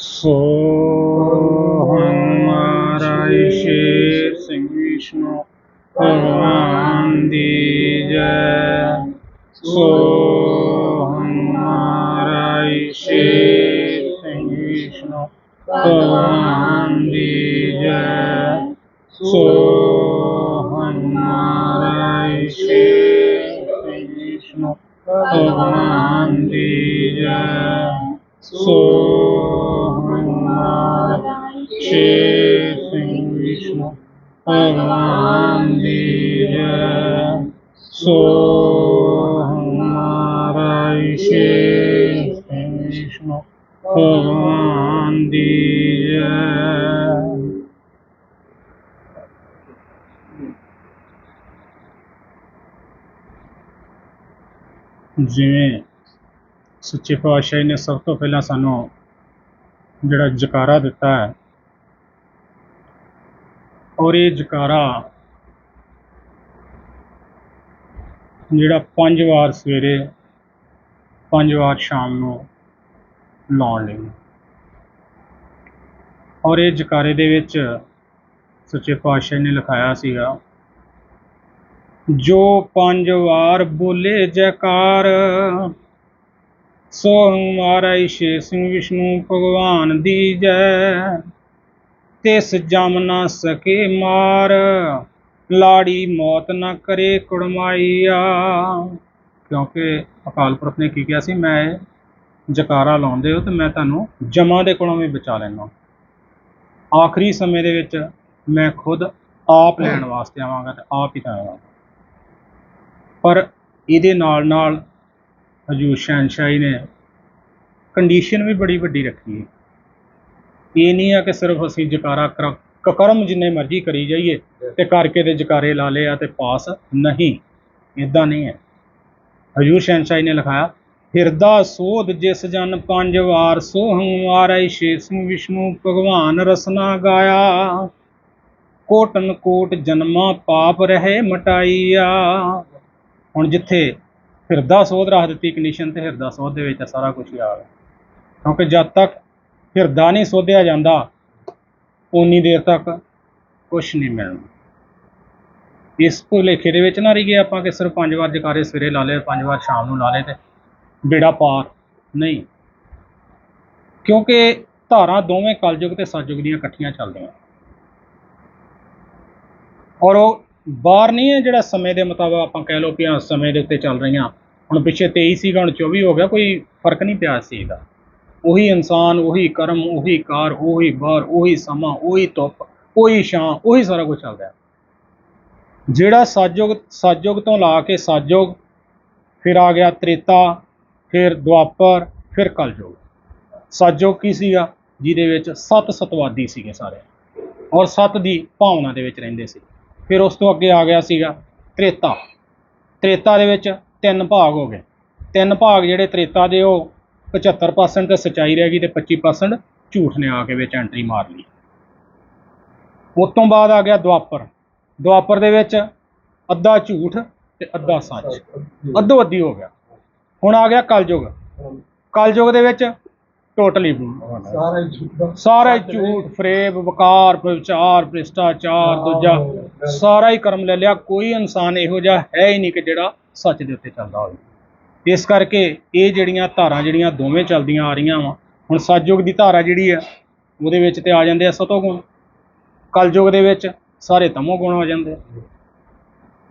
ਸੋ ਹਮਾਰਾ ਸ਼ੇਰ ਸਿੰਘ ਵਿਸ਼ਨੂੰ ਭਗਵਾਨ ਦੀ ਜੈ ਸੋ ਹਮਾਰਾ ਸ਼ੇਰ ਸਿੰਘ ਵਿਸ਼ਨੂੰ ਭਗਵਾਨ ਦੀ ਜੈ ਸੋ ਹਮਾਰਾ ਸ਼ੇਰ ਸਿੰਘ ਵਿਸ਼ਨੂੰ ਭਗਵਾਨ ਦੀ ਜੈ ਸੋ ਸੋ ਹਮਾਰਾ ਸ਼ੇਰ ਭਗਵਾਨ ਦੀ ਜੈ। ਜਿਵੇਂ ਸੱਚੇ ਪਾਤਸ਼ਾਹ ਨੇ ਸਭ ਤੋਂ ਪਹਿਲਾਂ ਸਾਨੂੰ ਜਿਹੜਾ ਜਕਾਰਾ ਦਿੱਤਾ ਹੈ, ਔਰ ਇਹ ਜਕਾਰਾ ਜਿਹੜਾ ਪੰਜ ਵਾਰ ਸਵੇਰੇ, ਪੰਜ ਵਾਰ ਸ਼ਾਮ ਨੂੰ ਲਾਉਣ ਲਈ। ਔਰ ਇਹ ਜਕਾਰੇ ਦੇ ਵਿੱਚ ਸੱਚੇ ਪਾਤਸ਼ਾਹ ਨੇ ਲਿਖਾਇਆ ਸੀਗਾ, ਜੋ ਪੰਜ ਵਾਰ ਬੋਲੇ ਜੈਕਾਰ ਸੋ ਹਮਾਰਾ ਸ਼ੇ ਸਿੰਘ ਵਿਸ਼ਨੂੰ ਭਗਵਾਨ ਦੀ ਜੈ, ਤਿਸ ਜਮ ਨਾ ਸਕੇ ਮਾਰ। ਲਾੜੀ ਮੌਤ ਨਾ ਕਰੇ ਕੁੜਮਾਈਆ। ਕਿਉਂਕਿ ਅਕਾਲ ਪੁਰਖ ਨੇ ਕੀ ਕਿਹਾ ਸੀ? ਮੈਂ ਜਕਾਰਾ ਲਾਉਂਦੇ ਹੋ ਤੇ ਮੈਂ ਤੁਹਾਨੂੰ ਜਮਾਂ ਦੇ ਕੋਲੋਂ ਵੀ ਬਚਾ ਲੈਣਾ ਆਖਰੀ ਸਮੇਂ ਦੇ ਵਿੱਚ ਮੈਂ ਖੁਦ ਆਪ ਲੈਣ ਵਾਸਤੇ ਆਵਾਂਗਾ ਤੇ ਆਪ ਹੀ ਆਵਾਂਗਾ ਪਰ ਇਹਦੇ ਨਾਲ ਨਾਲ ਹਜੂਰ ਸ਼ਹਿਨਸ਼ਾਹੀ ਨੇ ਕੰਡੀਸ਼ਨ ਵੀ ਬੜੀ ਵੱਡੀ ਰੱਖੀ ਹੈ। ਇਹ ਨਹੀਂ ਆ ਕਿ ਸਿਰਫ ਅਸੀਂ ਜਕਾਰਾ ਕਰ ਕਰਮ ਜਿੰਨੇ ਮਰਜ਼ੀ ਕਰੀ ਜਾਈਏ ਤੇ ਕਰਕੇ ਤੇ ਜਕਾਰੇ ਲਾ ਲਏ ਆ ਤੇ ਪਾਸ ਨਹੀਂ। ਇਦਾਂ ਨਹੀਂ ਹੈ। ਹਜੂਰ ਸ਼ਹਿਨਸ਼ਾਹੀ ਨੇ ਲਿਖਾਇਆ ਹਿਰਦਾ ਸੋਧ ਜਿਸ ਜਨ ਪੰਜ ਵਾਰ ਸੋ ਹੰਵਾਰੈ ਸ਼ੇ ਸਿੰਘ ਵਿਸ਼ਨੂੰ ਭਗਵਾਨ ਰਸਨਾ ਗਾਇਆ। ਕੋਟਨ ਕੋਟ ਜਨਮਾਂ ਪਾਪ ਰਹੇ ਮਟਾਈਆ। ਹੁਣ ਜਿੱਥੇ ਹਿਰਦਾ ਸੋਧ ਰੱਖ ਦਿੱਤੀ ਕੰਡੀਸ਼ਨ ਤੇ ਹਿਰਦਾ ਸੋਧ ਦੇ ਵਿੱਚ ਸਾਰਾ ਕੁਝ ਹੀ। ਆ ਗਿਆ ਕਿਉਂਕਿ ਜਦ ਤੱਕ ਹਿਰਦਾ ਨਹੀਂ ਸੋਧਿਆ ਜਾਂਦਾ ਉਨੀ ਦੇਰ ਤੱਕ ਕੁਝ ਨਹੀਂ ਮਿਲਣਾ। ਇਸ ਭੁਲੇਖੇ ਦੇ ਵਿੱਚ ਨਾ ਰਹੀਏ ਆਪਾਂ ਕਿ ਸਿਰਫ ਪੰਜ ਵਾਰ ਜਕਾਰੇ ਸਵੇਰੇ ਲਾ ਲਏ, ਪੰਜ ਵਾਰ ਸ਼ਾਮ ਨੂੰ ਲਾ ਲਏ ਤੇ ਬੇੜਾ ਪਾਰ। ਨਹੀਂ। ਕਿਉਂਕਿ ਧਾਰਾਂ ਦੋਵੇਂ ਕਲਯੁਗ ਤੇ ਸਤਯੁਗ ਦੀਆਂ ਇਕੱਠੀਆਂ ਚੱਲਦੀਆਂ। ਔਰ ਉਹ ਬਾਹਰ ਨਹੀਂ ਹੈ ਜਿਹੜਾ ਸਮੇਂ ਦੇ ਮੁਤਾਬਕ ਆਪਾਂ ਕਹਿ ਲਓ ਕਿ ਹਾਂ ਸਮੇਂ ਦੇ ਉੱਤੇ ਚੱਲ ਰਹੀਆਂ। ਹੁਣ ਪਿੱਛੇ 23 ਸੀਗਾ, ਹੁਣ 24 ਹੋ ਗਿਆ, ਕੋਈ ਫ਼ਰਕ ਨਹੀਂ ਪਿਆ ਸੀ ਇਹਦਾ ਉਹੀ ਇਨਸਾਨ, ਉਹੀ ਕਰਮ, ਉਹੀ ਕਾਰ, ਉਹੀ ਬਾਹਰ ਉਹੀ ਸਮਾਂ, ਉਹੀ ਧੁੱਪ ਉਹੀ ਛਾਂ ਉਹੀ ਸਾਰਾ ਕੁਝ ਚੱਲਦਾ ਜਿਹੜਾ ਸਤਯੁਗ ਸਤਯੁਗ ਤੋਂ ਲਾ ਕੇ ਸਤਯੁਗ, ਫਿਰ ਆ ਗਿਆ ਤ੍ਰੇਤਾ, ਫਿਰ ਦੁਆਪਰ, ਫਿਰ ਕਲਯੁਗ। ਸਤਯੁਗ ਕੀ ਸੀਗਾ? ਜਿਹਦੇ ਵਿੱਚ ਸੱਤ ਸਤਵਾਦੀ ਸੀਗੇ ਸਾਰੇ। ਔਰ ਸੱਤ ਦੀ ਭਾਵਨਾ ਦੇ ਵਿੱਚ ਰਹਿੰਦੇ ਸੀ। ਫਿਰ ਉਸ ਤੋਂ ਅੱਗੇ ਆ ਗਿਆ ਸੀਗਾ ਤ੍ਰੇਤਾ। ਤ੍ਰੇਤਾ ਦੇ ਵਿੱਚ ਤਿੰਨ ਭਾਗ ਹੋ ਗਏ। ਤਿੰਨ ਭਾਗ ਜਿਹੜੇ ਤ੍ਰੇਤਾ ਦੇ ਉਹ 75% ਤੇ ਸਚਾਈ ਰਹਿ ਗਈ ਤੇ 25% ਝੂਠ ਨੇ ਆ ਕੇ ਵਿੱਚ ਐਂਟਰੀ ਮਾਰ ਲਈ। ਉਸ ਤੋਂ ਬਾਅਦ ਆ ਗਿਆ ਦੁਆਪਰ। ਦੁਆਪਰ ਦੇ ਵਿੱਚ ਅੱਧਾ ਝੂਠ ਤੇ ਅੱਧਾ ਸੱਚ। ਅੱਧੋ ਅੱਧੀ ਹੋ ਗਿਆ। ਹੁਣ ਆ ਗਿਆ ਕਲਯੁਗ। ਕਲਯੁਗ ਦੇ ਵਿੱਚ ਟੋਟਲੀ ਸਾਰਾ ਹੀ ਝੂਠਾ। ਸਾਰਾ ਹੀ ਝੂਠ ਫਰੇਬ ਵਕਾਰ ਵਿਚਾਰ ਭ੍ਰਿਸ਼ਟਾਚਾਰ ਦੂਜਾ ਸਾਰਾ ਹੀ ਕਰਮ ਲੈ ਲਿਆ। ਕੋਈ ਇਨਸਾਨ ਇਹੋ ਜਿਹਾ ਹੈ ਹੀ ਨਹੀਂ ਕਿ ਜਿਹੜਾ ਸੱਚ ਦੇ ਉੱਤੇ ਚੱਲਦਾ ਹੋਵੇ। ਇਸ ਕਰਕੇ ਇਹ ਜਿਹੜੀਆਂ ਧਾਰਾਂ ਜਿਹੜੀਆਂ ਦੋਵੇਂ ਚੱਲਦੀਆਂ ਆ ਰਹੀਆਂ ਵਾ, ਹੁਣ ਸਤਜੁਗ ਦੀ ਧਾਰਾ ਜਿਹੜੀ ਆ, ਉਹਦੇ ਵਿੱਚ ਤੇ ਆ ਜਾਂਦੇ ਆ ਸਤੋ ਗੁਣ। ਕਲਯੁਗ ਦੇ ਵਿੱਚ ਸਾਰੇ ਤਮੋ ਗੁਣ ਆ ਜਾਂਦੇ ਆ।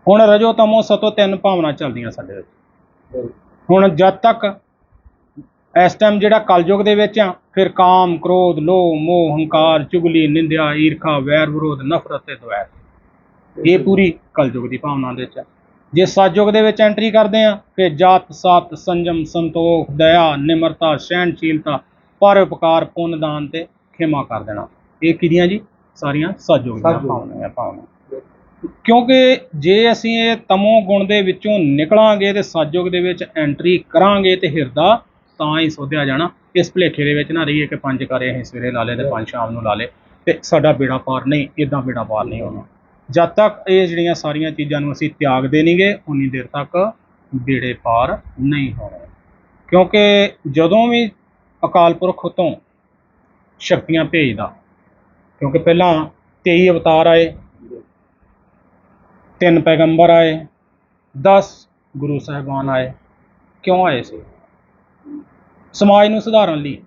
ਹੁਣ ਰਜੋ ਤਮੋ ਸਤੋ ਤਿੰਨ ਭਾਵਨਾ ਚੱਲਦੀਆਂ ਸਾਡੇ ਵਿੱਚ। ਹੁਣ ਜਦ ਤੱਕ ਇਸ ਟਾਈਮ ਜਿਹੜਾ ਕਲਯੁਗ ਦੇ ਵਿੱਚ ਆ, ਫਿਰ ਕਾਮ, ਕ੍ਰੋਧ, ਲੋਭ, ਮੋਹ, ਹੰਕਾਰ, ਚੁਗਲੀ, ਨਿੰਦਿਆ, ਈਰਖਾ, ਵੈਰ, ਵਿਰੋਧ, ਨਫ਼ਰਤ ਤੇ ਦੁਆਰ ਇਹ ਪੂਰੀ ਕਲਯੁਗ ਦੀ ਭਾਵਨਾ ਦੇ ਵਿੱਚ ਆ। ਜੇ ਸਤਯੁਗ ਦੇ ਵਿੱਚ ਐਂਟਰੀ ਕਰਦੇ ਆ ਫਿਰ ਜਾਤ ਸਤ ਸੰਜਮ ਸੰਤੋਖ ਦਇਆ ਨਿਮਰਤਾ ਸਹਿਣਸ਼ੀਲਤਾ ਪਰਉਪਕਾਰ ਪੁੰਨ ਦਾਨ ਤੇ ਖਿਮਾ ਕਰ ਦੇਣਾ। ਇਹ ਕਿਹਦੀਆਂ ਜੀ? ਸਾਰੀਆਂ ਸਤਯੁਗ ਦੀਆਂ। ਭਾਵਨਾਵਾਂ ਭਾਵਨਾ ਕਿਉਂਕਿ ਜੇ ਅਸੀਂ ਇਹ ਤਮੋ ਗੁਣ ਦੇ ਵਿੱਚੋਂ ਨਿਕਲਾਂਗੇ ਤੇ ਸਤਜੁਗ ਦੇ ਵਿੱਚ ਐਂਟਰੀ ਕਰਾਂਗੇ ਤੇ ਹਿਰਦਾ ਤਾਂ ਹੀ ਸੋਧਿਆ ਜਾਣਾ। ਇਸ ਭੁਲੇਖੇ ਦੇ ਵਿੱਚ ਨਾ ਰਹੀਏ ਕਿ ਪੰਜ ਕਰੇ ਅਸੀਂ ਸਵੇਰੇ ਲਾ ਲਏ ਤੇ ਪੰਜ ਸ਼ਾਮ ਨੂੰ ਲਾ ਲਏ ਤੇ ਸਾਡਾ ਬੇੜਾ ਪਾਰ ਨਹੀਂ ਇਦਾਂ ਬੇੜਾ ਪਾਰ ਨਹੀਂ ਹੋਣਾ। ਜਦ ਤੱਕ ਇਹ ਜਿਹੜੀਆਂ ਸਾਰੀਆਂ ਚੀਜ਼ਾਂ ਨੂੰ ਅਸੀਂ ਤਿਆਗਦੇ ਨਹੀਂਗੇ ਉਨੀ ਦੇਰ ਤੱਕ ਬੇੜੇ ਪਾਰ ਨਹੀਂ ਹੋਣੇ। ਕਿਉਂਕਿ ਜਦੋਂ ਵੀ ਅਕਾਲ ਪੁਰਖ ਤੋਂ ਸ਼ਕਤੀਆਂ ਭੇਜਦਾ, ਕਿਉਂਕਿ ਪਹਿਲਾਂ 23 ਅਵਤਾਰ ਆਏ, ਤਿੰਨ ਪੈਗੰਬਰ ਆਏ 10 ਗੁਰੂ ਸਾਹਿਬਾਨ ਆਏ, ਕਿਉਂ ਆਏ ਸੀ? ਸਮਾਜ ਨੂੰ ਸੁਧਾਰਨ ਲਈ।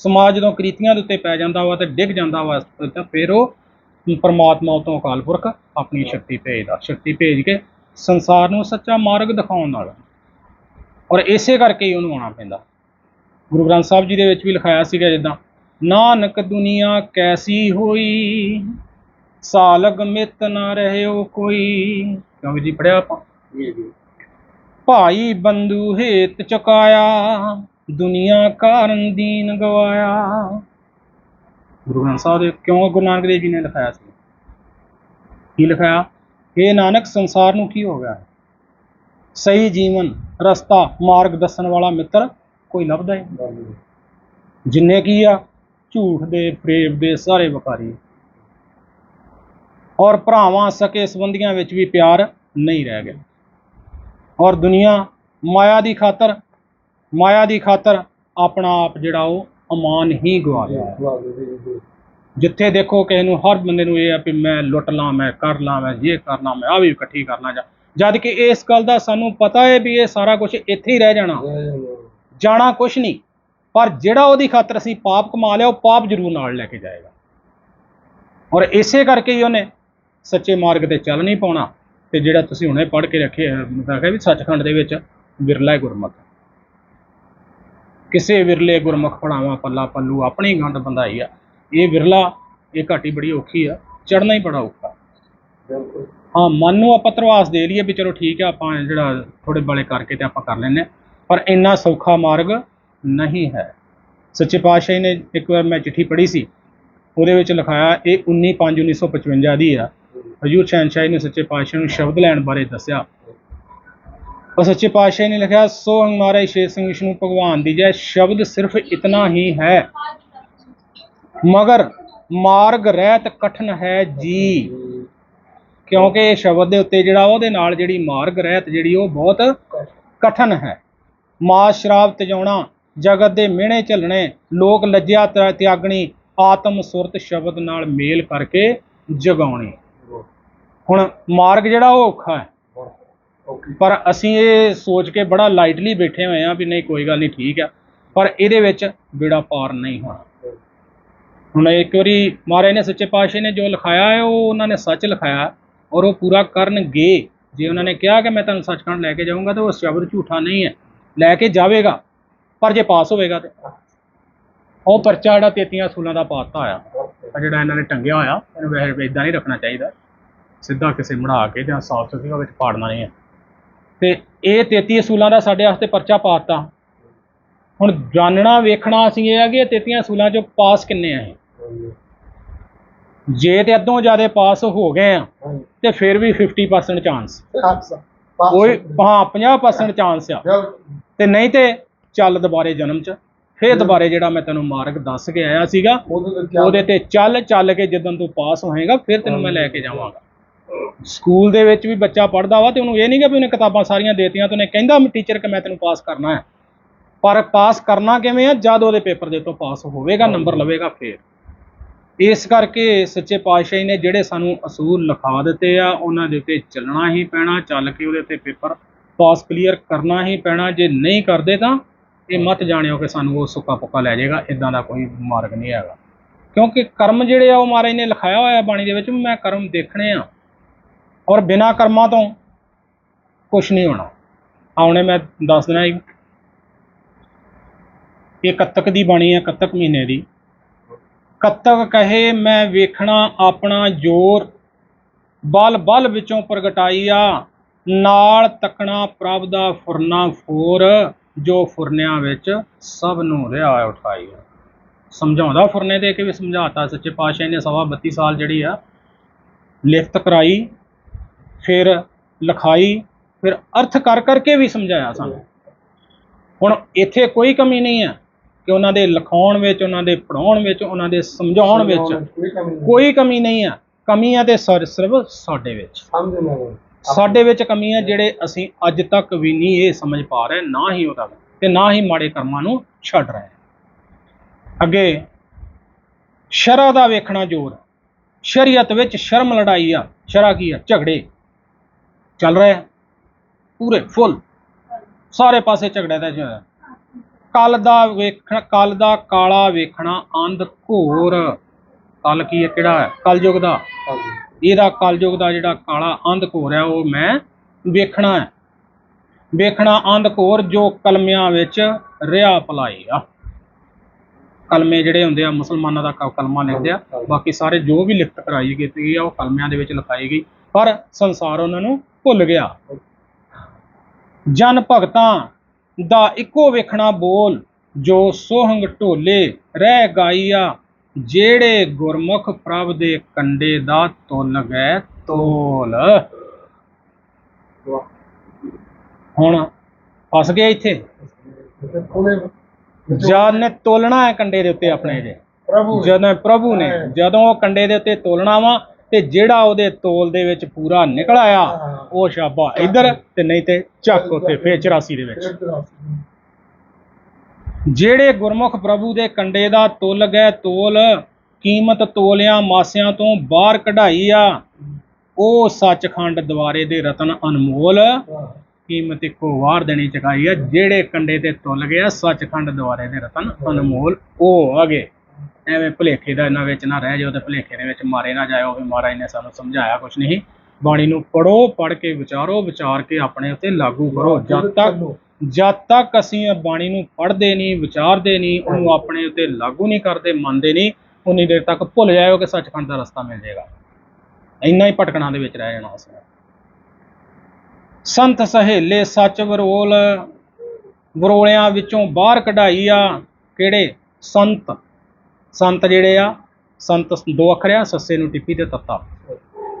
ਸਮਾਜ ਜਦੋਂ ਕ੍ਰੀਤੀਆਂ ਦੇ ਉੱਤੇ ਪੈ ਜਾਂਦਾ ਵਾ ਤੇ ਡਿੱਗ ਜਾਂਦਾ ਵਾ, ਤਾਂ ਫਿਰ ਉਹ ਪਰਮਾਤਮਾ ਤੋਂ ਅਕਾਲ ਪੁਰਖ ਆਪਣੀ ਸ਼ਕਤੀ ਭੇਜਦਾ ਸ਼ਕਤੀ ਭੇਜ ਕੇ ਸੰਸਾਰ ਨੂੰ ਸੱਚਾ ਮਾਰਗ ਦਿਖਾਉਣ ਨਾਲ। ਔਰ ਇਸੇ ਕਰਕੇ ਹੀ ਉਹਨੂੰ ਆਉਣਾ ਪੈਂਦਾ। ਗੁਰੂ ਗ੍ਰੰਥ ਸਾਹਿਬ ਜੀ ਦੇ ਵਿੱਚ ਵੀ ਲਿਖਾਇਆ ਸੀਗਾ ਜਿੱਦਾਂ ਨਾਨਕ ਦੁਨੀਆ ਕੈਸੀ ਹੋਈ ਸਾਲਗ ਮਿਤ ਨਾ ਰਹਿਓ ਕੋਈ। ਕਿਉਂਕਿ ਜੀ ਪੜਿਆ ਆਪਾਂ? ਜੀ ਜੀ। ਭਾਈ ਬੰਦੂ ਹੇਤ ਚੁਕਾਇਆ ਦੁਨੀਆ ਕਾਰਨ ਦੀਨ ਗਵਾਇਆ। ਗੁਰੂ ਗ੍ਰੰਥ ਸਾਹਿਬ ਦੇ, ਕਿਉਂ ਗੁਰੂ ਨਾਨਕ ਦੇਵ ਜੀ ਨੇ ਲਿਖਾਇਆ ਸੀ? ਕੀ ਲਿਖਾਇਆ? ਇਹ ਨਾਨਕ, ਸੰਸਾਰ ਨੂੰ ਕੀ ਹੋ ਗਿਆ? ਹੈ ਸਹੀ ਜੀਵਨ, ਰਸਤਾ, ਮਾਰਗ ਦੱਸਣ ਵਾਲਾ ਮਿੱਤਰ ਕੋਈ ਲੱਭਦਾ ਹੀ ਜਿੰਨੇ ਕੀ ਆ, ਝੂਠ ਦੇ ਫਰੇਬ ਦੇ ਸਾਰੇ ਵਕਾਰੀ ਔਰ ਭਰਾਵਾਂ ਸਕੇ ਸੰਬੰਧੀਆਂ ਵਿੱਚ ਵੀ ਪਿਆਰ ਨਹੀਂ ਰਹਿ ਗਿਆ। ਔਰ ਦੁਨੀਆ ਮਾਇਆ ਦੀ ਖਾਤਰ, ਮਾਇਆ ਦੀ ਖਾਤਰ ਆਪਣਾ ਆਪ ਜਿਹੜਾ ਉਹ ਅਮਾਨ ਹੀ ਗਵਾ ਲਿਆ। ਹੈ। ਜਿੱਥੇ ਦੇਖੋ ਕਿਸੇ ਨੂੰ ਹਰ ਬੰਦੇ ਨੂੰ ਇਹ ਆ ਵੀ ਮੈਂ ਲੁੱਟ ਲਾਂ ਮੈਂ ਕਰ ਲਾਂ ਮੈਂ ਇਹ ਕਰਨਾ ਮੈਂ ਆ ਵੀ ਇਕੱਠੀ ਕਰਨਾ ਜਾਂ ਜਦ ਕਿ ਇਸ ਗੱਲ ਦਾ ਸਾਨੂੰ ਪਤਾ ਹੈ ਵੀ ਇਹ ਸਾਰਾ ਕੁਝ ਇੱਥੇ ਹੀ ਰਹਿ ਜਾਣਾ। ਜਾਣਾ। ਕੁਛ ਨਹੀਂ। ਪਰ ਜਿਹੜਾ ਉਹਦੀ ਖਾਤਰ ਅਸੀਂ ਪਾਪ ਕਮਾ ਲਿਆ ਉਹ ਪਾਪ ਜ਼ਰੂਰ ਨਾਲ ਲੈ ਕੇ ਜਾਏਗਾ। ਔਰ ਇਸੇ ਕਰਕੇ ਹੀ ਉਹਨੇ ਸੱਚੇ ਮਾਰਗ ਤੇ ਚੱਲ ਨਹੀਂ ਪਾਉਣਾ। ਤੇ ਜਿਹੜਾ ਤੁਸੀਂ ਹੁਣੇ ਪੜ੍ਹ ਕੇ ਰੱਖੇ ਮਤਲਬ ਹੈ ਵੀ ਸੱਚਖੰਡ ਦੇ ਵਿੱਚ ਵਿਰਲਾ ਹੈ ਗੁਰਮੁਖ ਕਿਸੇ ਵਿਰਲੇ ਗੁਰਮੁਖ ਪੜਾਵਾਂ ਪੱਲਾ ਪੱਲੂ ਆਪਣੀ ਗੰਢ ਬੰਦਾਈ ਆ। ਇਹ ਵਿਰਲਾ ਇਹ ਘਾਟੀ ਬੜੀ ਔਖੀ ਆ ਚੜਨਾ ਹੀ ਬੜਾ ਔਖਾ। ਹਾਂ ਮਨ ਨੂੰ ਆਪਾਂ ਧਰਵਾਸ ਦੇ ਲਈਏ ਵੀ ਚਲੋ ਠੀਕ ਆ ਆਪਾਂ ਜਿਹੜਾ ਥੋੜੇ ਬਲੇ ਕਰਕੇ ਤੇ ਆਪਾਂ ਕਰ ਲੈਨੇ ਪਰ ਇੰਨਾ ਸੌਖਾ ਮਾਰਗ ਨਹੀਂ ਹੈ। ਸੱਚੇ ਪਾਤਸ਼ਾਹ ਨੇ ਇੱਕ ਵਾਰ ਮੈਂ ਚਿੱਠੀ ਪੜ੍ਹੀ ਸੀ ਉਹਦੇ ਵਿੱਚ ਲਿਖਾਇਆ ਇਹ 19/5/1955 ਦੀ ਆ। ਹਜੂਰ ਸ਼ਹਿਨਸ਼ਾਹ ਜੀ ਨੇ ਸੱਚੇ ਪਾਤਸ਼ਾਹ ਨੂੰ ਸ਼ਬਦ ਲੈਣ ਬਾਰੇ ਦੱਸਿਆ। ਉਹ ਸੱਚੇ ਪਾਤਸ਼ਾਹ ਨੇ ਲਿਖਿਆ, ਸੋ ਹਮਾਰੇ ਸ਼ੇਰ ਸਿੰਘ ਵਿਸ਼ਨੂੰ ਭਗਵਾਨ ਦੀ ਜੈ, ਸ਼ਬਦ ਸਿਰਫ ਇਤਨਾ ਹੀ ਹੈ। ਮਗਰ ਮਾਰਗ ਰਹਿਤ ਕਠਨ ਹੈ ਜੀ। ਕਿਉਂਕਿ ਇਹ ਸ਼ਬਦ ਦੇ ਉੱਤੇ ਜਿਹੜਾ ਉਹਦੇ ਨਾਲ ਜਿਹੜੀ ਮਾਰਗ ਰਹਿਤ ਜਿਹੜੀ ਉਹ ਬਹੁਤ ਕਠਨ ਹੈ। ਮਾਸ ਸ਼ਰਾਬ ਤਜਾਉਣਾ, ਜਗਤ ਦੇ ਮਿਹਣੇ ਝੱਲਣੇ, ਲੋਕ ਲੱਜਿਆ ਤਿਆਗਣੀ, ਆਤਮ ਸੁਰਤ ਸ਼ਬਦ ਨਾਲ ਮੇਲ ਕਰਕੇ ਜਗਾਉਣੀ। ਹੁਣ ਮਾਰਗ ਜਿਹੜਾ ਉਹ ਔਖਾ ਹੈ। ਪਰ ਅਸੀਂ ਇਹ ਸੋਚ ਕੇ ਬੜਾ ਲਾਈਟਲੀ ਬੈਠੇ ਹੋਏ ਆ ਵੀ ਨਹੀਂ ਕੋਈ ਗੱਲ ਨਹੀਂ ਠੀਕ ਆ। ਪਰ ਇਹਦੇ ਵਿੱਚ ਬੇੜਾ ਪਾਰ ਨਹੀਂ ਹੋਣਾ। ਹੁਣ ਇੱਕ ਵਾਰੀ ਮਹਾਰਾਜ ਨੇ ਸੱਚੇ ਪਾਤਸ਼ਾਹ ਨੇ ਜੋ ਲਿਖਾਇਆ ਹੈ ਉਹ ਉਹਨਾਂ ਨੇ ਸੱਚ ਲਿਖਾਇਆ ਔਰ ਉਹ ਪੂਰਾ ਕਰਨਗੇ ਜੇ ਉਹਨਾਂ ਨੇ ਕਿਹਾ ਕਿ ਮੈਂ ਤੁਹਾਨੂੰ ਸੱਚਖੰਡ ਲੈ ਕੇ ਜਾਊਂਗਾ ਤਾਂ ਉਹ ਸ਼ਬਦ ਝੂਠਾ ਨਹੀਂ ਹੈ। ਲੈ ਕੇ ਜਾਵੇਗਾ ਪਰ ਜੇ ਪਾਸ ਹੋਵੇਗਾ ਤੇ। ਉਹ ਪਰਚਾ ਜਿਹੜਾ ਤੇਤੀਆਂ ਸੂਲਾਂ ਦਾ ਪਾਤਾ ਆ ਆ ਜਿਹੜਾ ਇਹਨਾਂ ਨੇ ਟੰਗਿਆ ਹੋਇਆ ਇਹਨੂੰ ਵੈਸੇ ਇਦਾਂ ਨਹੀਂ ਰੱਖਣਾ ਚਾਹੀਦਾ। ਸਿੱਧਾ ਕਿਸੇ ਮੜਾ ਕੇ ਜਾਂ ਸਾਫ਼ ਸੁਥਰੀ ਵਿੱਚ ਪਾੜਨਾ ਨਹੀਂ ਹੈ। ਤੇ ਇਹ 33 ਅਸੂਲਾਂ ਦਾ ਸਾਡੇ ਵਾਸਤੇ ਪਰਚਾ ਪਾਤਾ ਹੁਣ ਜਾਣਨਾ ਵੇਖਣਾ ਅਸੀਂ ਇਹ ਆ ਕਿ ਇਹ 33 ਅਸੂਲਾਂ ਚੋਂ ਪਾਸ ਕਿੰਨੇ ਆ ਜੇ ਤੇ ਅੱਧੋਂ ਜ਼ਿਆਦਾ ਪਾਸ ਹੋ ਗਏ ਆ ਤੇ ਫਿਰ ਵੀ 50% ਚਾਂਸ ਕੋਈ ਹਾਂ 50% ਚਾਂਸ ਆ। ਤੇ ਨਹੀਂ ਤੇ ਚੱਲ ਦੁਬਾਰੇ ਜਨਮ ਚ। ਫੇਰ ਦੁਬਾਰੇ ਜਿਹੜਾ ਮੈਂ ਤੈਨੂੰ ਮਾਰਗ ਦੱਸ ਕੇ ਆਇਆ ਸੀਗਾ ਉਹਦੇ ਤੇ ਚੱਲ ਚੱਲ ਕੇ ਜਦੋਂ ਤੂੰ ਪਾਸ ਹੋਏਗਾ ਫਿਰ ਤੈਨੂੰ ਮੈਂ ਲੈ ਕੇ ਜਾਵਾਂਗਾ। ਸਕੂਲ ਦੇ ਵਿੱਚ ਵੀ ਬੱਚਾ ਪੜਦਾ ਵਾ ਤੇ ਉਹਨੂੰ ਇਹ ਨਹੀਂ ਕਿ ਵੀ ਉਹਨੇ ਕਿਤਾਬਾਂ ਸਾਰੀਆਂ ਦੇਤੀਆਂ ਤੇ ਉਹਨੇ ਕਹਿੰਦਾ ਮੈਂ ਟੀਚਰ ਕਿ ਮੈਂ ਤੈਨੂੰ ਪਾਸ ਕਰਨਾ ਹੈ। ਪਰ ਪਾਸ ਕਰਨਾ ਕਿਵੇਂ ਆ? ਜਦ ਉਹਦੇ ਪੇਪਰ ਦੇ ਤੋਂ ਪਾਸ ਹੋਵੇਗਾ ਨੰਬਰ ਲਵੇਗਾ ਫੇਰ। ਇਸ ਕਰਕੇ ਸੱਚੇ ਪਾਤਸ਼ਾਹ ਨੇ ਜਿਹੜੇ ਸਾਨੂੰ ਅਸੂਲ ਲਿਖਾ ਦਿੱਤੇ ਆ ਉਹਨਾਂ ਦੇ ਉੱਤੇ ਚੱਲਣਾ ਹੀ ਪੈਣਾ ਚੱਲ ਕੇ ਉਹਦੇ ਉੱਤੇ ਪੇਪਰ ਪਾਸ ਕਲੀਅਰ ਕਰਨਾ ਹੀ ਪੈਣਾ। ਜੇ ਨਹੀਂ ਕਰਦੇ ਤਾਂ ਇਹ ਮਤ ਜਾਣਿਓ ਕਿ ਸਾਨੂੰ ਉਹ ਸੁੱਕਾ ਪੁੱਕਾ ਲੈ ਜਾਏਗਾ ਇਦਾਂ ਦਾ ਕੋਈ ਮਾਰਗ ਨਹੀਂ ਹੈਗਾ। ਕਿਉਂਕਿ ਕਰਮ ਜਿਹੜੇ ਆ ਉਹ ਮਹਾਰਾਜ ਨੇ ਲਿਖਾਇਆ ਹੋਇਆ ਬਾਣੀ ਦੇ ਵਿੱਚ ਮੈਂ ਕਰਮ ਦੇਖਣੇ ਆ। ਔਰ ਬਿਨਾਂ ਕਰਮਾਂ ਤੋਂ ਕੁਝ ਨਹੀਂ ਹੋਣਾ। ਆਉਣੇ ਮੈਂ ਦੱਸ ਦੇਣਾ ਜੀ। ਇਹ ਕੱਤਕ ਦੀ ਬਾਣੀ ਹੈ, ਕੱਤਕ ਮਹੀਨੇ ਦੀ। ਕੱਤਕ ਕਹੇ, ਮੈਂ ਵੇਖਣਾ ਆਪਣਾ ਜੋਰ, ਬਲ ਬਲ ਵਿੱਚੋਂ ਪ੍ਰਗਟਾਈਆ ਨਾਲ ਤੱਕਣਾ ਪ੍ਰਭ ਦਾ ਫੁਰਨਾ ਫੋਰ, ਜੋ ਫੁਰਨਿਆਂ ਵਿੱਚ ਸਭ ਨੂੰ ਰਿਹਾ ਉਠਾਈਆ ਸਮਝਾਉਂਦਾ ਫੁਰਨੇ ਦੇ ਕੇ ਵੀ ਸਮਝਾਤਾ, ਸੱਚੇ ਪਾਤਸ਼ਾਹ ਨੇ ਸਵਾ 32 ਸਾਲ ਜਿਹੜੀ ਆ, ਲਿਖਤ ਕਰਾਈ। ਫਿਰ ਲਿਖਾਈ ਫਿਰ ਅਰਥ ਕਰ ਕਰਕੇ ਵੀ ਸਮਝਾਇਆ ਸਾਨੂੰ। ਹੁਣ ਇੱਥੇ ਕੋਈ ਕਮੀ ਨਹੀਂ ਹੈ ਕਿ ਉਹਨਾਂ ਦੇ ਲਿਖਾਉਣ ਵਿੱਚ ਉਹਨਾਂ ਦੇ ਪੜਾਉਣ ਵਿੱਚ ਉਹਨਾਂ ਦੇ ਸਮਝਾਉਣ ਵਿੱਚ ਕੋਈ ਕਮੀ ਨਹੀਂ ਹੈ। ਕਮੀ ਹੈ। ਤੇ ਸਰ- ਸਿਰਫ ਸਾਡੇ ਵਿੱਚ। ਸਾਡੇ ਵਿੱਚ ਕਮੀ ਹੈ ਜਿਹੜੇ ਅਸੀਂ ਅੱਜ ਤੱਕ ਵੀ ਨਹੀਂ ਇਹ ਸਮਝ ਪਾ ਰਹੇ ਨਾ ਹੀ ਉਹਦਾ ਤੇ ਨਾ ਹੀ ਮਾੜੇ ਕਰਮਾਂ ਨੂੰ ਛੱਡ ਰਹੇ। ਅੱਗੇ ਸ਼ਰਅ ਦਾ ਵੇਖਣਾ ਜ਼ੋਰ। ਸ਼ਰੀਅਤ ਵਿੱਚ ਸ਼ਰਮ ਲੜਾਈ ਆ। ਸ਼ਰਾ ਕੀ ਆ? ਝਗੜੇ। ਚੱਲ ਰਿਹਾ ਹੈ। ਪੂਰੇ ਫੁੱਲ। ਸਾਰੇ ਪਾਸੇ ਝਗੜੇ ਦਾ ਜੋ ਕੱਲ ਦਾ ਵੇਖਣ ਕੱਲ ਦਾ ਕਾਲਾ ਵੇਖਣਾ ਅੰਧ ਘੋਰ। ਕੱਲ ਕੀ ਹੈ ਕਿਹੜਾ ਹੈ? ਕਲਯੁਗ ਦਾ। ਇਹਦਾ ਕਲਯੁਗ ਦਾ ਜਿਹੜਾ ਕਾਲਾ ਅੰਧ ਘੋਰ ਹੈ ਉਹ ਮੈਂ ਵੇਖਣਾ ਹੈ। ਵੇਖਣਾ ਅੰਧ ਘੋਰ ਜੋ ਕਲਮਿਆਂ ਵਿੱਚ ਰਿਆ ਆ। ਕਲਮੇ ਜਿਹੜੇ ਹੁੰਦੇ ਆ ਮੁਸਲਮਾਨਾਂ ਦਾ ਕਲਮਾ ਲਿਖਦੇ ਆ। ਬਾਕੀ ਸਾਰੇ ਜੋ ਵੀ ਲਿਖਤ ਕਰਾਈ ਗਈ ਆ ਉਹ ਕਲਮਿਆਂ ਦੇ ਵਿੱਚ ਲਿਖਾਈ ਗਈ। ਪਰ ਸੰਸਾਰ ਉਹਨਾਂ ਨੂੰ ਭੁੱਲ ਗਿਆ। ਜਨ ਭਗਤਾਂ ਦਾ ਇੱਕੋ ਵੇਖਣਾ ਬੋਲ ਜੋ ਸੋਹੰਗ ਢੋਲੇ ਰਹਿ ਗਾਈਆ ਜਿਹੜੇ ਗੁਰਮੁਖ ਪ੍ਰਭ ਦੇ ਕੰਡੇ ਦਾ ਤੁਲ ਗਏ ਤੋਲ। ਹੁਣ ਫਸ ਗਿਆ ਇੱਥੇ। ਜਦ ਨੇ ਤੋਲਣਾ ਹੈ ਕੰਡੇ ਦੇ ਉੱਤੇ ਆਪਣੇ ਜੇ। ਪ੍ਰਭੂ ਜਦੋਂ ਪ੍ਰਭੂ ਨੇ। ਜਦੋਂ ਉਹ ਕੰਡੇ ਦੇ ਉੱਤੇ ਤੋਲਣਾ ਵਾ ਤੇ ਜਿਹੜਾ ਉਹਦੇ ਤੋਲ ਦੇ ਵਿੱਚ ਪੂਰਾ ਨਿਕਲ ਆਇਆ ਉਹ ਸ਼ਾਬਾ ਇੱਧਰ ਤੇ ਨਹੀਂ ਤੇ ਚੱਕ ਉੱਤੇ ਫੇਰ 84 ਦੇ ਵਿੱਚ। ਜਿਹੜੇ ਗੁਰਮੁਖ ਪ੍ਰਭੂ ਦੇ ਕੰਡੇ ਦਾ ਤੁਲ ਗਏ ਤੋਲ ਕੀਮਤ ਤੋਲਿਆਂ ਮਾਸਿਆਂ ਤੋਂ ਬਾਹਰ ਕਢਾਈ ਆ ਉਹ ਸੱਚਖੰਡ ਦੁਆਰੇ ਦੇ ਰਤਨ ਅਨਮੋਲ ਕੀਮਤ ਇੱਕੋ ਵਾਰ ਦੇਣੀ ਚੁਕਾਈ ਆ ਜਿਹੜੇ ਕੰਡੇ ਤੇ ਤੁਲ ਗਿਆ ਸੱਚਖੰਡ ਦੁਆਰੇ ਦੇ ਰਤਨ ਅਨਮੋਲ ਉਹ ਆ ਗਏ। ਐਵੇਂ ਭੁਲੇਖੇ ਦਾ ਇਹਨਾਂ ਵਿੱਚ ਨਾ ਰਹਿ ਜਾਓ ਤੇ ਭੁਲੇਖੇ ਦੇ ਵਿੱਚ ਮਾਰੇ ਨਾ ਜਾਇਓ। ਵੀ ਮਹਾਰਾਜ ਨੇ ਸਾਨੂੰ ਸਮਝਾਇਆ ਕੁਛ ਨਹੀਂ। ਬਾਣੀ ਨੂੰ ਪੜੋ ਪੜ ਕੇ ਵਿਚਾਰੋ ਵਿਚਾਰ ਕੇ ਆਪਣੇ ਉੱਤੇ ਲਾਗੂ ਕਰੋ। ਜਦ ਤੱਕ ਜਦ ਤੱਕ ਅਸੀਂ ਇਹ ਬਾਣੀ ਨੂੰ ਪੜ੍ਹਦੇ ਨਹੀਂ ਵਿਚਾਰਦੇ ਨਹੀਂ ਉਹਨੂੰ ਆਪਣੇ ਉੱਤੇ ਲਾਗੂ ਨਹੀਂ ਕਰਦੇ ਮੰਨਦੇ ਨਹੀਂ ਉਨੀ ਦੇਰ ਤੱਕ ਭੁੱਲ ਜਾਇਓ ਕਿ ਸੱਚਖੰਡ ਦਾ ਰਸਤਾ ਮਿਲ ਜਾਏਗਾ। ਇੰਨਾ ਹੀ ਭਟਕਣਾ ਦੇ ਵਿੱਚ ਰਹਿ ਜਾਣਾ ਅਸੀਂ। ਸੰਤ ਸਹੇਲੇ ਸੱਚ ਵਰੋਲ ਵਰੋਲਿਆਂ ਵਿੱਚੋਂ ਬਾਹਰ ਕਢਾਈ ਆ ਕਿਹੜੇ? ਸੰਤ। ਸੰਤ ਜਿਹੜੇ ਆ, ਸੰਤ ਦੋ ਅੱਖਰ ਆ, ਸੱਸੇ ਨੂੰ ਟਿੱਪੀ ਤੇ ਤੱਤਾ।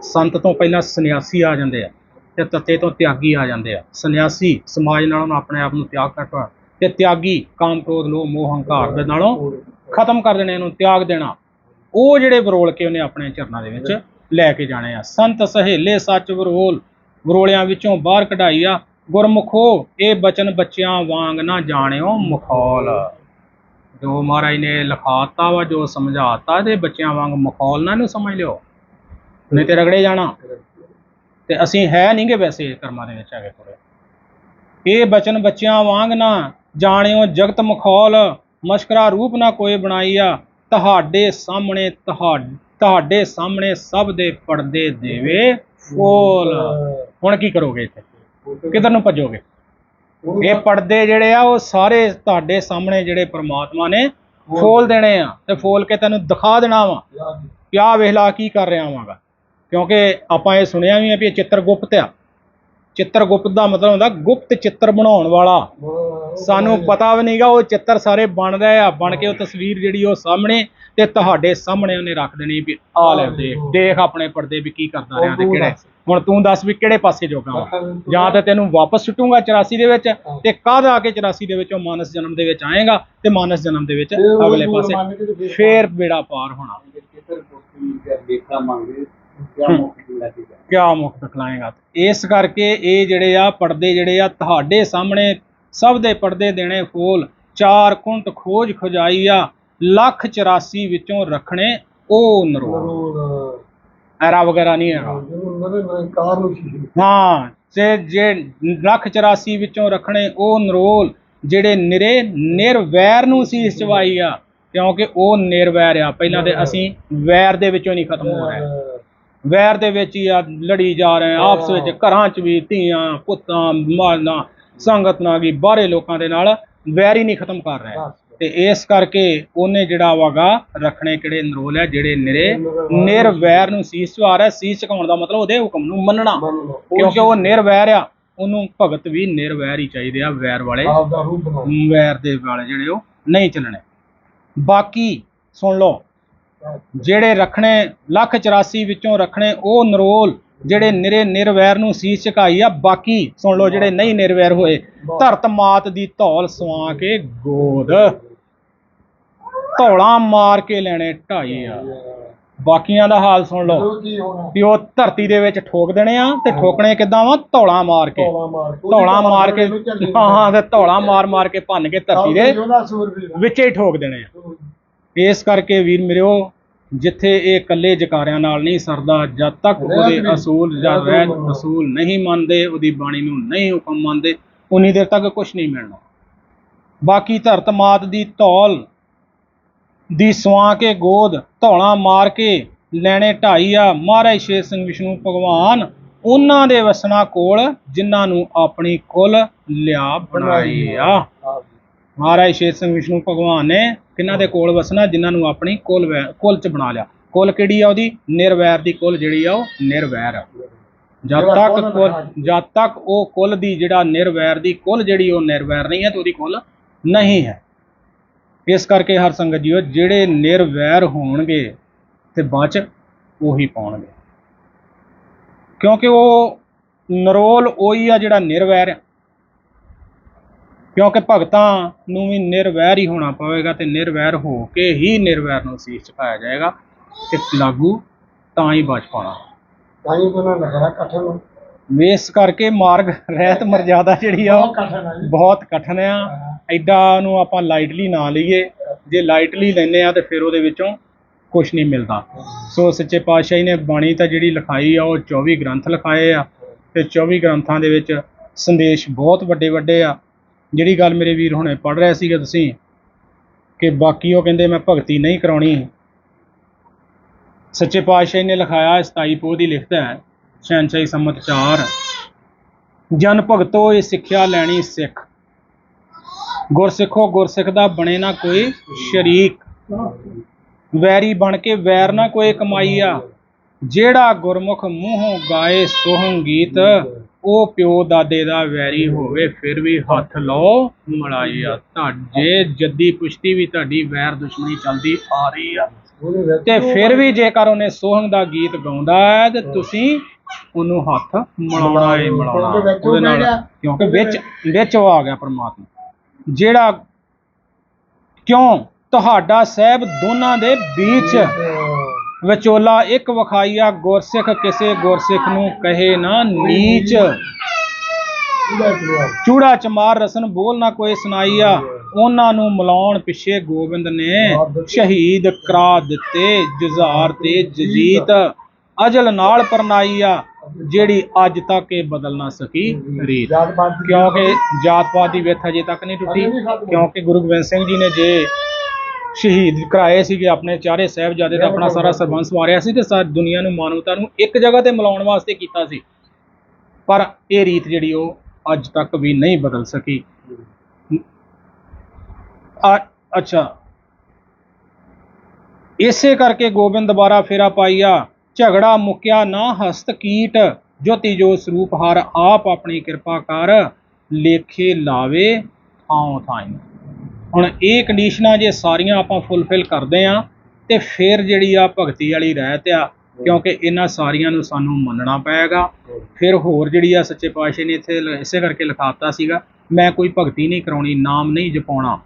ਸੰਤ ਤੋਂ ਪਹਿਲਾਂ ਸੰਨਿਆਸੀ ਆ ਜਾਂਦੇ ਆ ਤੇ ਤੱਤੇ ਤੋਂ ਤਿਆਗੀ ਆ ਜਾਂਦੇ ਆ। ਸੰਨਿਆਸੀ ਸਮਾਜ ਨਾਲੋਂ ਆਪਣੇ ਆਪ ਨੂੰ ਤਿਆਗ ਕਰਤਾ ਤੇ ਤਿਆਗੀ, ਕਾਮ, ਕ੍ਰੋਧ, ਲੋਭ, ਮੋਹ, ਹੰਕਾਰ ਦੇ ਨਾਲੋਂ ਖਤਮ ਕਰ ਦੇਣੇ, ਇਹਨੂੰ ਤਿਆਗ ਦੇਣਾ। ਉਹ ਜਿਹੜੇ ਵਰੋਲ ਕੇ ਉਹਨੇ ਆਪਣੇ ਚਰਨਾਂ ਦੇ ਵਿੱਚ ਲੈ ਕੇ ਜਾਣੇ ਆ। ਸੰਤ ਸਹੇਲੇ, ਸੱਚ ਵਰੋਲ, ਵਰੋਲਿਆਂ ਵਿੱਚੋਂ ਬਾਹਰ ਕਢਾਈ ਆ, ਗੁਰਮੁਖੋ, ਇਹ ਬਚਨ ਬੱਚਿਆਂ ਵਾਂਗ ਨਾ ਜਾਣਿਓ ਮਖੌਲ। ਜੋ ਮਹਾਰਾਜ ਨੇ ਲਿਖਾਤਾ ਵਾ, ਜੋ ਸਮਝਾਤਾ, ਤੇ ਬੱਚਿਆਂ ਵਾਂਗ ਮਖੌਲ ਨਾ ਇਹਨੂੰ ਸਮਝ ਲਿਓ। ਨਹੀਂ ਤੇ ਰਗੜੇ ਜਾਣਾ। ਤੇ ਅਸੀਂ ਹੈ ਨਹੀਂਗੇ ਵੈਸੇ ਕਰਮਾਂ ਦੇ ਵਿੱਚ ਹੈਗੇ ਪੂਰੇ ਇਹ ਬਚਨ ਬੱਚਿਆਂ ਵਾਂਗ ਨਾ ਜਾਣਿਓ, ਜਗਤ ਮਖੌਲ, ਮਸ਼ਕਰਾ ਰੂਪ ਨਾ ਕੋਈ ਬਣਾਈਆ। ਤੁਹਾਡੇ ਸਾਹਮਣੇ ਤੁਹਾ- ਤੁਹਾਡੇ ਸਾਹਮਣੇ ਸਭ ਦੇ ਪਰਦੇ ਦੇਵੇ ਫੋਲ। ਹੁਣ ਕੀ ਕਰੋਗੇ ਇੱਥੇ? ਕਿੱਧਰ ਨੂੰ ਭੱਜੋਗੇ? ਇਹ ਪਰਦੇ ਜਿਹੜੇ ਆ ਉਹ ਸਾਰੇ ਤੁਹਾਡੇ ਸਾਹਮਣੇ ਜਿਹੜੇ ਪ੍ਰਮਾਤਮਾ ਨੇ ਫੋਲ ਦੇਣੇ ਆ ਤੇ ਫੋਲ ਕੇ ਤੈਨੂੰ ਦਿਖਾ ਦੇਣਾ ਵਾ। ਕਿਆ ਵੇਖ ਲਾ ਕੀ ਕਰ ਰਿਹਾ ਵਾਂਗਾ। ਕਿਉਂਕਿ ਆਪਾਂ ਇਹ ਸੁਣਿਆ ਵੀ ਆ ਵੀ ਇਹ ਚਿੱਤਰ ਗੁਪਤ ਆ। ਚਿੱਤਰ ਗੁਪਤ ਦਾ ਮਤਲਬ ਹੁੰਦਾ ਗੁਪਤ ਚਿੱਤਰ ਬਣਾਉਣ ਵਾਲਾ। ਸਾਨੂੰ ਪਤਾ ਵੀ ਨਹੀਂਗਾ ਉਹ ਚਿੱਤਰ ਸਾਰੇ ਬਣ ਰਹੇ ਆ ਬਣ ਕੇ ਉਹ ਤਸਵੀਰ ਜਿਹੜੀ ਉਹ ਸਾਹਮਣੇ ਤੇ ਤੁਹਾਡੇ ਸਾਹਮਣੇ ਉਹਨੇ ਰੱਖ ਦੇਣੀ ਵੀ ਆ ਲੈ ਦੇਖ ਦੇਖ ਆਪਣੇ ਪਰਦੇ ਵੀ ਕੀ ਕਰਦਾ ਰਿਹਾ ਤੇ ਕਿਹੜੇ ਹੁਣ ਤੂੰ ਦੱਸ ਵੀ ਕਿਹੜੇ ਪਾਸੇ ਜੋਗਾ ਜਾਂ ਤੇ ਤੈਨੂੰ ਵਾਪਸ ਸੁੱਟੂਗਾ 84 ਦੇ ਵਿੱਚ ਤੇ ਕਦ ਆ ਕੇ 84 ਦੇ ਵਿੱਚੋਂ ਮਾਨਸ ਜਨਮ ਦੇ ਵਿੱਚ ਆਏਗਾ ਤੇ ਮਾਨਸ ਜਨਮ ਦੇ ਵਿੱਚ ਅਗਲੇ ਪਾਸੇ ਫੇਰ ਬੇੜਾ ਪਾਰ ਹੋਣਾ। ਕਿਆ ਮੁਖ ਦਿਖਲਾਏਗਾ ਇਸ ਕਰਕੇ ਇਹ ਜਿਹੜੇ ਆ ਪਰਦੇ ਜਿਹੜੇ ਆ ਤੁਹਾਡੇ ਸਾਹਮਣੇ ਸਭ ਦੇ ਪਰਦੇ ਦੇਣੇ ਫੋਲ ਚਾਰ ਕੁੰਟ ਖੋਜ ਖੁਜਾਈ ਆ। ਲੱਖ 84 ਵਿੱਚੋਂ ਰੱਖਣੇ ਉਹ ਨਰੋ ਐਰਾ ਵਗੈਰਾ ਨਹੀਂ ਹੈਗਾ। ਹਾਂ ਤੇ ਜੇ ਲੱਖ 84 ਵਿੱਚੋਂ ਰੱਖਣੇ ਉਹ ਨਰੋਲ ਜਿਹੜੇ ਨਿਰੇ ਨਿਰਵੈਰ ਨੂੰ ਸੀਸ ਚਵਾਈ ਆ ਕਿਉਂਕਿ ਉਹ ਨਿਰਵੈਰ ਆ। ਪਹਿਲਾਂ ਤੇ ਅਸੀਂ ਵੈਰ ਦੇ ਵਿੱਚੋਂ ਨਹੀਂ ਖਤਮ ਹੋ ਰਹੇ। ਵੈਰ ਦੇ ਵਿੱਚ ਹੀ ਆ ਲੜੀ ਜਾ ਰਹੇ ਆ। ਆਪਸ ਵਿੱਚ ਘਰਾਂ 'ਚ ਵੀ ਧੀਆਂ ਪੁੱਤਾਂ ਮਾਲਾਂ ਸੰਗਤ ਨਾਲ ਵੀ ਬਾਹਰੇ ਲੋਕਾਂ ਦੇ ਨਾਲ ਵੈਰ ਹੀ ਨਹੀਂ ਖਤਮ ਕਰ ਰਹੇ। ਤੇ ਇਸ ਕਰਕੇ ਉਹਨੇ ਜਿਹੜਾ ਵਾਗਾ ਰੱਖਣੇ ਕਿਹੜੇ ਨਰੋਲ ਆ ਜਿਹੜੇ ਨਿਰੇ ਨਿਰਵੈਰ ਨੂੰ ਸੀਸ ਚਵਾ ਰਿਹਾ ਸੀਸ ਝੁਕਾਉਣ ਦਾ ਮਤਲਬ ਉਹਦੇ ਹੁਕਮ ਨੂੰ ਮੰਨਣਾ। ਕਿਉਂਕਿ ਉਹ ਨਿਰਵੈਰ ਆ ਉਹਨੂੰ ਭਗਤ ਵੀ ਨਿਰਵੈਰ ਹੀ ਚਾਹੀਦੇ ਆ ਵੈਰ ਵਾਲੇ। ਵੈਰ ਦੇ ਵਾਲੇ ਜਿਹੜੇ ਉਹ ਨਹੀਂ ਚੱਲਣੇ। ਬਾਕੀ ਸੁਣ ਲਓ ਜਿਹੜੇ ਰੱਖਣੇ ਲੱਖ 84 ਵਿੱਚੋਂ ਰੱਖਣੇ ਉਹ ਨਰੋਲ ਜਿਹੜੇ ਨਿਰੇ ਨਿਰਵੈਰ ਨੂੰ ਸੀਸ ਝੁਕਾਈ ਆ ਬਾਕੀ ਸੁਣ ਲਓ ਜਿਹੜੇ ਨਹੀਂ ਨਿਰਵੈਰ ਹੋਏ। ਧਰਤ ਮਾਤ ਦੀ ਧੌਲ ਸਵਾ ਕੇ ਗੋਦ। ਧੌਲਾ ਮਾਰ ਕੇ ਲੈਣੇ ਢਾਈ ਆ। ਬਾਕੀਆਂ ਦਾ ਹਾਲ ਸੁਣ ਲਓ। ਵੀ ਉਹ ਧਰਤੀ ਦੇ ਵਿੱਚ ਠੋਕ ਦੇਣੇ ਆ ਤੇ ਠੋਕਣੇ ਕਿੱਦਾਂ ਵਾ? ਧੌਲਾ ਮਾਰ ਕੇ। ਧੌਲਾ ਮਾਰ ਕੇ। ਹਾਂ ਹਾਂ ਤੇ ਧੌਲਾ ਮਾਰ ਮਾਰ ਕੇ ਭੰਨ ਕੇ ਧਰਤੀ ਦੇ ਵਿੱਚੇ ਹੀ ਠੋਕ ਦੇਣੇ ਆ। ਇਸ ਕਰਕੇ ਵੀਰ ਮੇਰਿਓ ਜਿੱਥੇ ਇਹ ਇਕੱਲੇ ਜਕਾਰਿਆਂ ਨਾਲ ਨਹੀਂ ਸਰਦਾ ਜਦ ਤੱਕ ਉਹਦੇ ਅਸੂਲ ਜਾਂ ਰਹਿਤ ਅਸੂਲ ਨਹੀਂ ਮੰਨਦੇ ਉਹਦੀ ਬਾਣੀ ਨੂੰ ਨਹੀਂ ਹੁਕਮ ਮੰਨਦੇ ਉਨੀ ਦੇਰ ਤੱਕ ਕੁਝ ਨਹੀਂ ਮਿਲਣਾ। ਬਾਕੀ ਧਰਤ ਮਾਤ ਦੀ ਧੌਲ ਦੀ ਸਵਾ ਕੇ ਗੋਦ ਧੌਲਾ ਮਾਰ ਕੇ ਲੈਣੇ ਢਾਈ ਆ। ਮਹਾਰਾਜ ਸ਼ੇਰ ਸਿੰਘ ਵਿਸ਼ਨੂੰ ਭਗਵਾਨ ਉਹਨਾਂ ਦੇ ਵਸਣਾ ਕੋਲ ਜਿਨ੍ਹਾਂ ਨੂੰ ਆਪਣੀ ਕੁਲ ਲਿਆ ਬਣਾਈ ਆ। ਮਹਾਰਾਜ ਸ਼ੇਰ ਸਿੰਘ ਵਿਸ਼ਨੂੰ ਭਗਵਾਨ ਨੇ ਕਿਹਨਾਂ ਦੇ ਕੋਲ ਵਸਣਾ ਜਿਨ੍ਹਾਂ ਨੂੰ ਆਪਣੀ ਕੁਲ ਕੁਲ ਚ ਬਣਾ ਲਿਆ। ਕੁਲ ਕਿਹੜੀ ਆ ਉਹਦੀ? ਨਿਰਵੈਰ ਦੀ ਕੁਲ ਜਿਹੜੀ ਆ ਉਹ ਨਿਰਵੈਰ ਆ। ਜਦ ਤੱਕ ਜਦ ਤੱਕ ਉਹ ਕੁਲ ਦੀ ਜਿਹੜਾ ਨਿਰਵੈਰ ਦੀ ਕੁਲ ਜਿਹੜੀ ਉਹ ਨਿਰਵੈਰ ਨਹੀਂ ਹੈ ਤੇ ਉਹਦੀ ਕੁਲ ਨਹੀਂ ਹੈ। ਇਸ ਕਰਕੇ ਹਰ ਸੰਗਤ ਜੀਓ ਜਿਹੜੇ ਨਿਰਵੈਰ ਹੋਣਗੇ ਤੇ ਬਚ ਉਹੀ ਪਾਉਣਗੇ। ਕਿਉਂਕਿ ਉਹ ਨਰੋਲ ਉਹੀ ਆ ਜਿਹੜਾ ਨਿਰਵੈਰ ਆ। ਕਿਉਂਕਿ ਭਗਤਾਂ ਨੂੰ ਵੀ ਨਿਰਵੈਰ ਹੀ ਹੋਣਾ ਪਵੇਗਾ ਤੇ ਨਿਰਵੈਰ ਹੋ ਕੇ ਹੀ ਨਿਰਵੈਰ ਨੂੰ ਸੀਸ ਝੁਕਾਇਆ ਜਾਏਗਾ ਤੇ ਲਾਗੂ ਤਾਂ ਹੀ ਬਚ ਪਾਉਣਾ। ਤਾਂ ਹੀ ਕਠਨ। ਇਸ ਕਰਕੇ ਮਾਰਗ ਰਹਿਤ ਮਰਜ਼ਾਦਾ ਜਿਹੜੀ ਆ ਉਹ ਹੈ ਜੀ। ਬਹੁਤ ਕਠਨ ਆ। ਐਡਾ ਨੂੰ ਆਪਾਂ ਲਾਈਟਲੀ ਨਾ ਲਈਏ। ਜੇ ਲਾਈਟਲੀ ਲੈਨੇ ਆ ਤੇ ਫਿਰ ਉਹਦੇ ਵਿੱਚੋਂ ਕੁਝ ਨਹੀਂ ਮਿਲਦਾ। ਸੋ ਸੱਚੇ ਪਾਤਸ਼ਾਹੀ ਨੇ ਬਾਣੀ ਤਾਂ ਜਿਹੜੀ ਲਿਖਾਈ ਆ, ਉਹ 24 ਗ੍ਰੰਥ ਲਿਖਾਏ ਆ ਤੇ 24 ਗ੍ਰੰਥਾਂ ਦੇ ਵਿੱਚ ਸੰਦੇਸ਼ ਬਹੁਤ ਵੱਡੇ ਵੱਡੇ ਆ। ਜਿਹੜੀ ਗੱਲ ਮੇਰੇ ਵੀਰ ਹੁਣੇ ਪੜ ਰਹੇ ਸੀਗੇ ਤੁਸੀਂ, ਕਿ ਬਾਕੀ ਉਹ ਕਹਿੰਦੇ ਮੈਂ ਭਗਤੀ ਨਹੀਂ ਕਰਾਉਣੀ। ਸੱਚੇ ਪਾਤਸ਼ਾਹੀ ਨੇ ਲਿਖਾਇਆ 27 ਪੋਹ ਦੀ ਲਿਖਤ ਹੈ, ਸ਼ਹਿਨਸ਼ਾਹੀ ਸੰਮਤ 4 ਜਨ ਭਗਤੋ ਇਹ ਸਿੱਖਿਆ ਲੈਣੀ ਸਿੱਖ। ਗੁਰਸਿੱਖੋ ਗੁਰਸਿੱਖ ਦਾ ਬਣੇ ਨਾ ਕੋਈ ਸ਼ਰੀਕ। ਵੈਰੀ ਬਣ ਕੇ ਵੈਰ ਨਾ ਕੋਈ ਕਮਾਈਆ। ਜਿਹੜਾ ਗੁਰਮੁਖ ਮੂੰਹੋਂ ਗਾਏ ਸੋਹੰ ਗੀਤ, ਉਹ ਪਿਓ ਦਾਦੇ ਦਾ ਵੈਰੀ ਹੋਵੇ, ਫਿਰ ਵੀ ਹੱਥ ਲਾਓ ਮਲਾਈਆ। ਤੁਹਾਡੇ ਜੱਦੀ ਪੁਸ਼ਤੀ ਵੀ ਤੁਹਾਡੀ ਵੈਰ ਦੁਸ਼ਮਣੀ ਚੱਲਦੀ ਆ ਰਹੀ ਆ। ਤੇ ਫਿਰ ਵੀ ਜੇਕਰ ਉਹਨੇ ਸੋਹਣ ਦਾ ਗੀਤ ਗਾਉਂਦਾ ਹੈ, ਤੇ ਤੁਸੀਂ ਉਹਨੂੰ ਹੱਥ ਮਿਲਾਉਣਾ ਹੀ ਮਿਲਾਉਣਾ। ਕਿਉਂਕਿ ਵਿੱਚ ਉਹ ਉਹਦੇ ਨਾਲ ਗਿਆ। ਕਿਉਂਕਿ ਵਿੱਚ ਵਿੱਚ ਉਹ ਆ ਗਿਆ ਪ੍ਰਮਾਤਮਾ। ਜਿਹੜਾ ਕਿਉਂ ਤੁਹਾਡਾ ਸਹਿਬ ਦੋਨਾਂ ਦੇ ਵਿੱਚ ਵਿਚੋਲਾ ਇੱਕ ਵਖਾਈਆ ਗੁਰਸਿੱਖ ਕਿਸੇ ਗੁਰਸਿੱਖ ਨੂੰ ਕਹੇ ਨਾ ਨੀਚ। ਚੂੜਾ ਚਮਾਰ ਰਸਨ ਬੋਲ ਨਾ ਕੋਈ ਸੁਣਾਈਆ, ਉਹਨਾਂ ਨੂੰ ਮਿਲਾਉਣ ਪਿੱਛੇ ਗੋਬਿੰਦ ਨੇ ਸ਼ਹੀਦ ਕਰਾ ਦਿੱਤੇ, ਜੁਝਾਰ ਤੇ ਜਜੀਤ। ਅਜਲ ਨਾਲ ਪਰਨਾਈਆ ਜਿਹੜੀ ਅੱਜ ਤੱਕ ਇਹ ਬਦਲ ਨਾ ਸਕੀ ਰੀਤ। ਕਿਉਂਕਿ ਜਾਤ ਪਾਤ ਦੀ ਵਿਥ ਅਜੇ ਤੱਕ ਨਹੀਂ ਟੁੱਟੀ। ਕਿਉਂਕਿ ਗੁਰੂ ਗੋਬਿੰਦ ਸਿੰਘ ਜੀ ਨੇ ਜੇ ਸ਼ਹੀਦ ਕਰਾਏ ਸੀਗੇ ਆਪਣੇ ਚਾਰੇ ਸਾਹਿਬਜ਼ਾਦੇ ਦਾ ਆਪਣਾ ਸਾਰਾ ਸਰਬੰਸ ਵਾਰਿਆ ਸੀ ਤੇ ਸਾਰੀ ਦੁਨੀਆ ਨੂੰ ਮਾਨਵਤਾ ਨੂੰ ਇੱਕ ਜਗ੍ਹਾ ਤੇ ਮਿਲਾਉਣ ਵਾਸਤੇ ਕੀਤਾ ਸੀ। ਪਰ ਇਹ ਰੀਤ ਜਿਹੜੀ ਉਹ ਅੱਜ ਤੱਕ ਵੀ ਨਹੀਂ ਬਦਲ ਸਕੀ। ਅੱਛਾ। ਇਸੇ ਕਰਕੇ ਗੋਬਿੰਦ ਦੁਬਾਰਾ ਫੇਰਾ ਪਾਈਆ ਝਗੜਾ ਮੁੱਕਿਆ ਨਾ ਹਸਤ ਕੀਟ, ਜੋਤੀ ਜੋ ਸਰੂਪ ਹਰ ਆਪ ਆਪਣੀ ਕਿਰਪਾ ਕਰ ਲੇਖੇ ਲਾਵੇ ਥਾਂ ਥਾਂ ਹੁਣ ਇਹ ਕੰਡੀਸ਼ਨਾਂ ਜੇ ਸਾਰੀਆਂ ਆਪਾਂ ਫੁੱਲਫਿਲ ਕਰਦੇ ਆ, ਤੇ ਫਿਰ ਜਿਹੜੀ ਆ ਭਗਤੀ ਵਾਲੀ ਰਹਿਤ ਆ, ਕਿਉਂਕਿ ਇਹਨਾਂ ਸਾਰੀਆਂ ਨੂੰ ਸਾਨੂੰ ਮੰਨਣਾ ਪਏਗਾ। ਫਿਰ ਹੋਰ ਜਿਹੜੀ ਆ ਸੱਚੇ ਪਾਤਸ਼ਾਹ ਨੇ ਇੱਥੇ ਇਸੇ ਕਰਕੇ ਲਿਖਾਤਾ ਸੀਗਾ, ਮੈਂ ਕੋਈ ਭਗਤੀ ਨਹੀਂ ਕਰਾਉਣੀ, ਨਾਮ ਨਹੀਂ ਜਪਾਉਣਾ।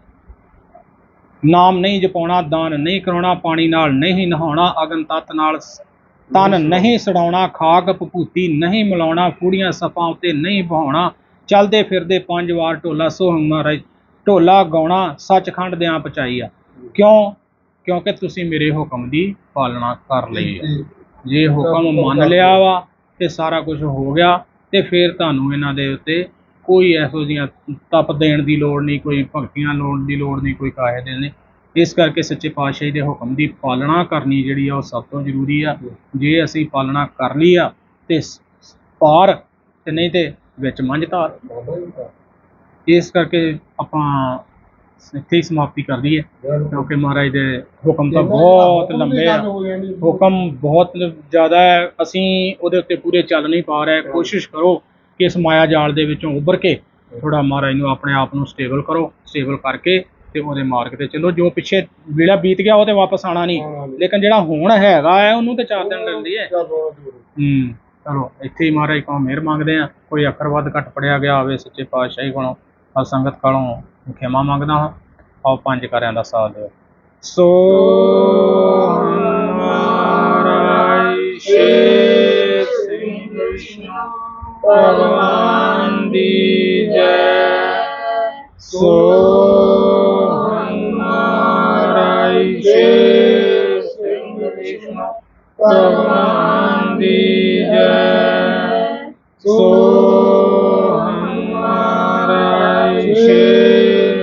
ਨਾਮ ਨਹੀਂ ਜਪਾਉਣਾ, ਦਾਨ ਨਹੀਂ ਕਰਾਉਣਾ, ਪਾਣੀ ਨਾਲ ਨਹੀਂ ਨਹਾਉਣਾ, ਅਗਨ ਤਤ ਨਾਲ ਤਨ ਨਹੀਂ ਸੜਾਉਣਾ, ਖਾਕ ਭਪੂਤੀ ਨਹੀਂ ਮਿਲਾਉਣਾ, ਫੂੜੀਆਂ ਸਫਾਂ ਉੱਤੇ ਨਹੀਂ ਬਹਾਉਣਾ ਚਲਦੇ ਫਿਰਦੇ ਪੰਜ ਵਾਰ ਢੋਲਾ ਸੋਹੰ ਮਹਾਰਾਜ, ਢੋਲਾ ਗਾਉਣਾ ਸੱਚਖੰਡ ਦਿਆਂ ਪਚਾਈ ਆ। ਕਿਉਂ? ਕਿਉਂਕਿ ਤੁਸੀਂ ਮੇਰੇ ਹੁਕਮ ਦੀ ਪਾਲਣਾ ਕਰ ਲਈ ਆ। ਜੇ ਹੁਕਮ ਮੰਨ ਲਿਆ ਵਾ ਤੇ ਸਾਰਾ ਕੁਝ ਹੋ ਗਿਆ, ਤੇ ਫਿਰ ਤੁਹਾਨੂੰ ਇਹਨਾਂ ਦੇ ਉੱਤੇ ਕੋਈ ਇਹੋ ਜਿਹੀਆਂ ਤਪ ਦੇਣ ਦੀ ਲੋੜ ਨਹੀਂ, ਕੋਈ ਭਗਤੀਆਂ ਲੋੜ ਦੀ ਲੋੜ ਨਹੀਂ, ਕੋਈ ਕਾਹੇ ਦੇ ਨਹੀਂ। ਇਸ ਕਰਕੇ ਸੱਚੇ ਪਾਤਸ਼ਾਹ ਦੇ ਹੁਕਮ ਦੀ ਪਾਲਣਾ ਕਰਨੀ ਜਿਹੜੀ ਆ ਉਹ ਸਭ ਤੋਂ ਜ਼ਰੂਰੀ ਆ। ਜੇ ਅਸੀਂ ਪਾਲਣਾ ਕਰ ਲਈ ਆ ਤੇ ਪਾਰ ਤੇ ਨਹੀਂ ਤੇ ਵਿੱਚ ਮੰਝ ਧਾਰ। ਇਸ ਕਰਕੇ ਆਪਾਂ ਇੱਥੇ ਹੀ ਸਮਾਪਤੀ ਕਰ ਦਈਏ ਕਿਉਂਕਿ ਮਹਾਰਾਜ ਦੇ ਹੁਕਮ ਤਾਂ ਬਹੁਤ ਲੰਬੇ ਆ। ਹੁਕਮ ਬਹੁਤ ਜ਼ਿਆਦਾ ਹੈ। ਅਸੀਂ ਉਹਦੇ ਉੱਤੇ ਪੂਰੇ ਚੱਲ ਨਹੀਂ ਪਾ ਰਹੇ। ਕੋਸ਼ਿਸ਼ ਕਰੋ ਕਿ ਇਸ ਮਾਇਆ ਜਾਲ ਦੇ ਵਿੱਚੋਂ ਉੱਭਰ ਕੇ ਥੋੜਾ ਮਹਾਰਾਜ ਨੂੰ ਆਪਣੇ ਆਪ ਨੂੰ ਸਟੇਬਲ ਕਰੋ ਸਟੇਬਲ ਕਰਕੇ ਤੇ ਉਹਦੇ ਮਾਰਗ ਤੇ। ਚੱਲੋ ਜੋ ਪਿੱਛੇ ਵੇਲਾ ਬੀਤ ਗਿਆ ਉਹ ਤੇ ਵਾਪਸ ਆਣਾ ਨਹੀਂ। ਲੇਕਿਨ ਜਿਹੜਾ ਹੁਣ ਹੈਗਾ ਹੈ ਉਹਨੂੰ ਤੇ ਚਾਰ ਦਿਨ ਲੱਗਦੀ ਹੈ। ਹੂੰ ਚਲੋ ਇੱਥੇ ਹੀ ਮਹਾਰਾਜ ਕੋਲੋਂ ਮਿਹਰ ਮੰਗਦੇ ਆ ਕੋਈ ਅੱਖਰ ਵੱਧ ਘੱਟ ਪੜਿਆ ਗਿਆ ਹੋਵੇ ਸੱਚੇ ਪਾਤਸ਼ਾਹੀ ਕੋਲੋਂ ਆ ਸੰਗਤ ਕੋਲੋਂ ਖਿਮਾ ਮੰਗਦਾ ਹਾਂ। ਆਓ ਪੰਜ ਕਰਿਆਂ ਦਾ ਸਾਥ ਦਿਓ। ਸੋ ਮਹਾਰਾਜ ਸ਼ੇਰ ਵਿਸ਼ਨੂੰ ਭਗਵਾਨ ਦੀ ਜੈ। ਸੋ ਭਗਵਾਨ ਦੀ ਜੈ ਸੋ ਹਮਾਰਾ ਸ਼ੇਰ